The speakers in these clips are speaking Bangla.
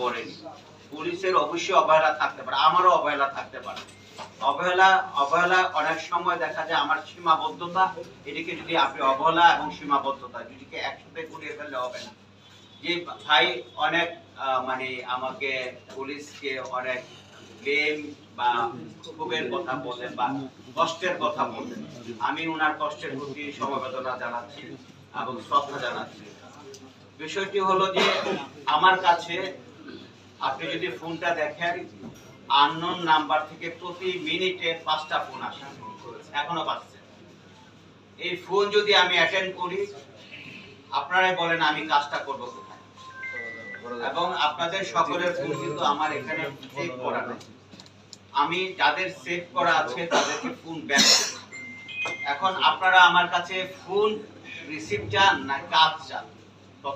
করেনি পুলিশের অবশ্যই অবহেলা থাকতে পারে, আমারও অবহেলা থাকতে পারে। অবহেলা অবহেলা অনেক সময় দেখা যায় আমার সীমাবদ্ধতা, এটিকে যদি আপনি অবহেলা এবং সীমাবদ্ধতা দুটিকে একসাথে ঘুরিয়ে ফেললে হবে না। যে ভাই অনেক মানে আমাকে পুলিশকে অনেক প্রেম বা ক্ষোভের কথা বলেন বা কষ্টের কথা বলেন, আমি ওনার কষ্টের প্রতি সমবেদনা জানাচ্ছি এবং শ্রদ্ধা জানাচ্ছি। বিষয়টি হলো যে আমার কাছে আপনি যদি ফোনটা দেখেন আননোন নাম্বার থেকে প্রতি মিনিটে পাঁচটা ফোন আসে। এখনও পাচ্ছে। এই ফোন যদি আমি অ্যাটেন্ড করি, আপনারাই বলেন আমি কাজটা করব কোথায়। এবং আপনাদের সকলের ফোন কিন্তু আমার এখানে সেভ করা নেই। আমি যাদের সেভ করা আছে, তাদেরকে ফোন ব্যাক এখন আপনারা আমার কাছে ফোন রিসিভ চান না কাজ চান?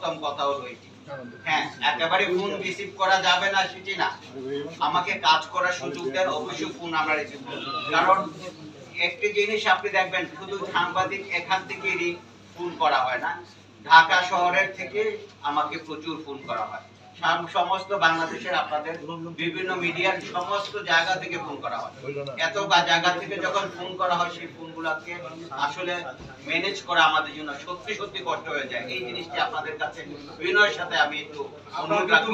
প্রথম কথা হলো এটি। হ্যাঁ একেবারে ফোন রিসিভ করা যাবে না সেটি না। আমাকে কাজ করার সুযোগ দেন অবশ্যই ফোন আমরা রিসিভ কারণ একটি জিনিস আপনি দেখবেন শুধু সাংবাদিক এখান থেকেই ফোন করা হয় না। ঢাকা শহরের থেকে আমাকে প্রচুর ফোন করা হয়। সমস্ত বাংলাদেশের আপনাদের বিভিন্ন মিডিয়ার সমস্ত জায়গা থেকে ফোন করা হয়। এত বা- জায়গা থেকে যখন ফোন করা হয় সেই ফোনগুলোকে আসলে ম্যানেজ করা আমাদের জন্য সত্যি সত্যি কষ্ট হয়ে যায়। এই জিনিসটি আপনাদের কাছে বিনয়ের সাথে আমি একটু অনুরোধ রাখব।